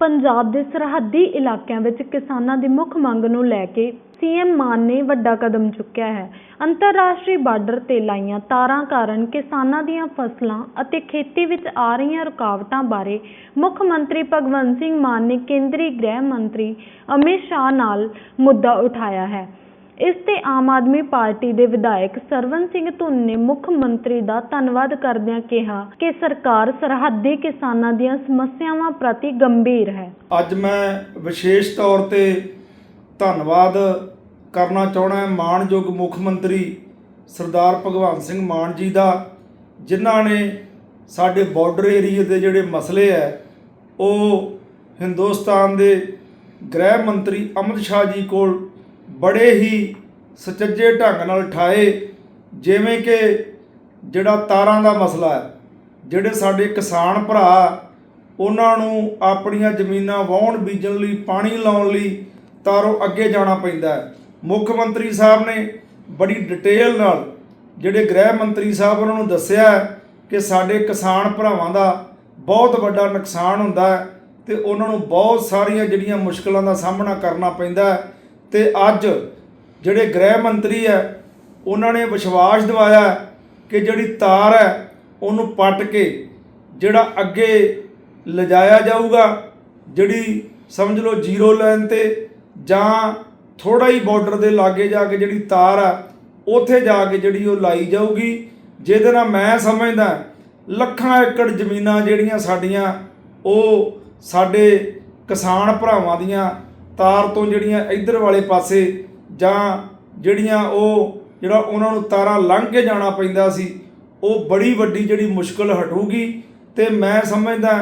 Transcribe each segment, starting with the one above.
ਪੰਜਾਬ ਦੇ ਸਰਹੱਦੀ ਇਲਾਕਿਆਂ ਵਿੱਚ ਕਿਸਾਨਾਂ ਦੀ ਮੁੱਖ ਮੰਗ ਨੂੰ ਲੈ ਕੇ ਸੀਐਮ ਮਾਨ ਨੇ ਵੱਡਾ ਕਦਮ ਚੁੱਕਿਆ ਹੈ। ਅੰਤਰਰਾਸ਼ਟਰੀ ਬਾਰਡਰ ਤੇ ਲਾਈਆਂ ਤਾਰਾਂ ਕਾਰਨ ਕਿਸਾਨਾਂ ਦੀਆਂ ਫਸਲਾਂ ਅਤੇ ਖੇਤੀ ਵਿੱਚ ਆ ਰਹੀਆਂ ਰੁਕਾਵਟਾਂ ਬਾਰੇ ਮੁੱਖ ਮੰਤਰੀ ਭਗਵੰਤ ਸਿੰਘ ਮਾਨ ਨੇ ਕੇਂਦਰੀ ਗ੍ਰਹਿ ਮੰਤਰੀ ਅਮਿਤ ਸ਼ਾਹ ਨਾਲ ਮੁੱਦਾ ਉਠਾਇਆ ਹੈ। ਇਸ ਤੇ ਆਮ ਆਦਮੀ ਪਾਰਟੀ ਦੇ ਵਿਧਾਇਕ ਸਰਵਨ ਸਿੰਘ ਧੁੰਨ ਨੇ ਮੁੱਖ ਮੰਤਰੀ ਦਾ ਧੰਨਵਾਦ ਕਰਦਿਆਂ ਕਿਹਾ ਕਿ ਸਰਕਾਰ ਸਰਹੱਦੀ ਕਿਸਾਨਾਂ ਦੀਆਂ ਸਮੱਸਿਆਵਾਂ ਪ੍ਰਤੀ ਗੰਭੀਰ ਹੈ। ਅੱਜ ਮੈਂ ਵਿਸ਼ੇਸ਼ ਤੌਰ ਤੇ ਧੰਨਵਾਦ ਕਰਨਾ ਚਾਹਣਾ ਹੈ ਮਾਣਯੋਗ ਮੁੱਖ ਮੰਤਰੀ ਸਰਦਾਰ ਭਗਵੰਤ ਸਿੰਘ ਮਾਨ ਜੀ ਦਾ, ਜਿਨ੍ਹਾਂ ਨੇ ਸਾਡੇ ਬਾਰਡਰ ਏਰੀਏ ਦੇ ਜਿਹੜੇ ਮਸਲੇ ਹੈ, ਉਹ ਹਿੰਦੁਸਤਾਨ ਦੇ ਗ੍ਰਹਿ ਮੰਤਰੀ ਅਮਿਤ ਸ਼ਾਹ ਜੀ ਕੋਲ ਬੜੇ ਹੀ ਸੁਚੱਜੇ ਢੰਗ ਨਾਲ ਠਾਏ ਜਿਵੇਂ ਕਿ ਜਿਹੜਾ ਤਾਰਾਂ ਦਾ ਮਸਲਾ ਹੈ, ਜਿਹੜੇ ਸਾਡੇ ਕਿਸਾਨ ਭਰਾ ਉਹਨਾਂ ਨੂੰ ਆਪਣੀਆਂ ਜ਼ਮੀਨਾਂ ਵਾਹੁਣ, ਬੀਜਣ ਲਈ, ਪਾਣੀ ਲਾਉਣ ਲਈ ਤਾਰੋਂ ਅੱਗੇ ਜਾਣਾ ਪੈਂਦਾ ਹੈ। ਮੁੱਖ ਮੰਤਰੀ ਸਾਹਿਬ ਨੇ ਬੜੀ ਡਿਟੇਲ ਨਾਲ ਜਿਹੜੇ ਗ੍ਰਹਿ ਮੰਤਰੀ ਸਾਹਿਬ ਉਹਨਾਂ ਨੂੰ ਦੱਸਿਆ ਕਿ ਸਾਡੇ ਕਿਸਾਨ ਭਰਾਵਾਂ ਦਾ ਬਹੁਤ ਵੱਡਾ ਨੁਕਸਾਨ ਹੁੰਦਾ ਹੈ ਤੇ ਉਹਨਾਂ ਨੂੰ ਬਹੁਤ ਸਾਰੀਆਂ ਜਿਹੜੀਆਂ ਮੁਸ਼ਕਲਾਂ ਦਾ ਸਾਹਮਣਾ ਕਰਨਾ ਪੈਂਦਾ ਹੈ। ਤੇ ਅੱਜ ਜਿਹੜੇ ਗ੍ਰਹਿ ਮੰਤਰੀ ਹੈ, ਉਹਨਾਂ ਨੇ ਵਿਸ਼ਵਾਸ ਦਿਵਾਇਆ ਕਿ ਜਿਹੜੀ ਤਾਰ ਹੈ, ਉਹਨੂੰ ਪੱਟ ਕੇ ਜਿਹੜਾ ਅੱਗੇ ਲਿਜਾਇਆ ਜਾਊਗਾ, ਜਿਹੜੀ ਸਮਝ ਲਓ ਜ਼ੀਰੋ ਲਾਈਨ ਤੇ ਜਾਂ ਥੋੜਾ ਹੀ ਬਾਰਡਰ ਦੇ ਲਾਗੇ ਜਾ ਕੇ ਜਿਹੜੀ ਤਾਰ ਆ ਉੱਥੇ ਜਾ ਕੇ ਜਿਹੜੀ ਉਹ ਲਾਈ ਜਾਊਗੀ, ਜਿਹਦੇ ਨਾਲ ਮੈਂ ਸਮਝਦਾ ਲੱਖਾਂ ਏਕੜ ਜ਼ਮੀਨਾਂ ਜਿਹੜੀਆਂ ਸਾਡੀਆਂ, ਉਹ ਸਾਡੇ ਕਿਸਾਨ ਭਰਾਵਾਂ ਦੀਆਂ ਤਾਰ ਤੋਂ ਜਿਹੜੀਆਂ ਇੱਧਰ ਵਾਲੇ ਪਾਸੇ ਜਾਂ ਜਿਹੜੀਆਂ ਉਹ ਜਿਹੜਾ ਉਹਨਾਂ ਨੂੰ ਤਾਰਾਂ ਲੰਘ ਕੇ ਜਾਣਾ ਪੈਂਦਾ ਸੀ, ਉਹ ਬੜੀ ਵੱਡੀ ਜਿਹੜੀ ਮੁਸ਼ਕਲ ਹਟੂਗੀ ਤੇ ਮੈਂ ਸਮਝਦਾ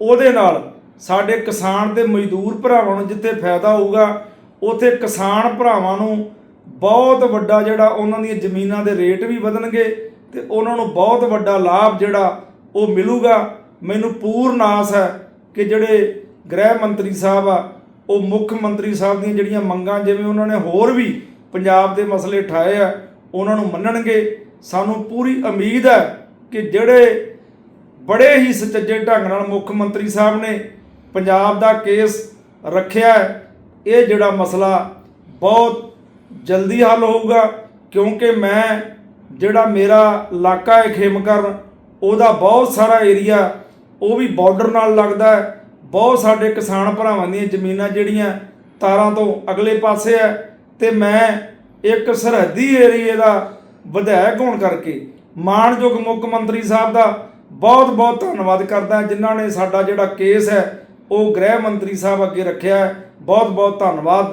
ਉਹਦੇ ਨਾਲ ਸਾਡੇ ਕਿਸਾਨ ਤੇ ਮਜ਼ਦੂਰ ਭਰਾਵਾਂ ਨੂੰ ਜਿੱਥੇ ਫਾਇਦਾ ਹੋਊਗਾ, ਉਥੇ ਕਿਸਾਨ ਭਰਾਵਾਂ ਨੂੰ ਬਹੁਤ ਵੱਡਾ ਜਿਹੜਾ ਉਹਨਾਂ ਦੀਆਂ ਜ਼ਮੀਨਾਂ ਦੇ ਰੇਟ ਵੀ ਵਧਣਗੇ ਤੇ ਉਹਨਾਂ ਨੂੰ ਬਹੁਤ ਵੱਡਾ ਲਾਭ ਜਿਹੜਾ ਉਹ ਮਿਲੂਗਾ। ਮੈਨੂੰ ਪੂਰਨ ਆਸ ਹੈ ਕਿ ਜਿਹੜੇ ਗ੍ਰਹਿ ਮੰਤਰੀ ਸਾਹਿਬ ਆ ਉਹ ਮੁੱਖ ਮੰਤਰੀ ਸਾਹਿਬ ਦੀਆਂ ਜਿਹੜੀਆਂ ਮੰਗਾਂ, ਜਿਵੇਂ ਉਹਨਾਂ ਨੇ ਹੋਰ ਵੀ ਪੰਜਾਬ ਦੇ ਮਸਲੇ ਠਾਏ ਆ, ਉਹਨਾਂ ਨੂੰ ਮੰਨਣਗੇ। ਸਾਨੂੰ ਪੂਰੀ ਉਮੀਦ ਹੈ ਕਿ ਜਿਹੜੇ ਬੜੇ ਹੀ ਸੁਚੱਜੇ ਢੰਗ ਨਾਲ ਮੁੱਖ ਮੰਤਰੀ ਸਾਹਿਬ ਨੇ ਪੰਜਾਬ ਦਾ ਕੇਸ ਰੱਖਿਆ ਇਹ ਜਿਹੜਾ ਮਸਲਾ ਬਹੁਤ ਜਲਦੀ ਹੱਲ ਹੋਊਗਾ, ਕਿਉਂਕਿ ਮੈਂ ਜਿਹੜਾ ਮੇਰਾ ਇਲਾਕਾ ਹੈ ਖੇਮਕਰਨ, ਉਹਦਾ ਬਹੁਤ ਸਾਰਾ ਏਰੀਆ, ਉਹ ਵੀ ਬਾਰਡਰ ਨਾਲ ਲੱਗਦਾ ਹੈ। ਬਹੁਤ ਸਾਡੇ ਕਿਸਾਨ ਭਰਾਵਾਂ ਦੀਆਂ ਜ਼ਮੀਨਾਂ ਜਿਹੜੀਆਂ ਤਾਰਾਂ ਤੋਂ ਅਗਲੇ ਪਾਸੇ ਹੈ ਤੇ ਮੈਂ ਇੱਕ ਸਰਹੱਦੀ ਏਰੀਏ ਦਾ ਵਿਧਾਇਕ ਹੋਣ ਕਰਕੇ ਮਾਣਯੋਗ ਮੁੱਖ ਮੰਤਰੀ ਸਾਹਿਬ ਦਾ ਬਹੁਤ ਬਹੁਤ ਧੰਨਵਾਦ ਕਰਦਾ, ਜਿਨ੍ਹਾਂ ਨੇ ਸਾਡਾ ਜਿਹੜਾ ਕੇਸ ਹੈ, ਉਹ ਗ੍ਰਹਿ ਮੰਤਰੀ ਸਾਹਿਬ ਅੱਗੇ ਰੱਖਿਆ ਹੈ। ਬਹੁਤ ਬਹੁਤ ਧੰਨਵਾਦ।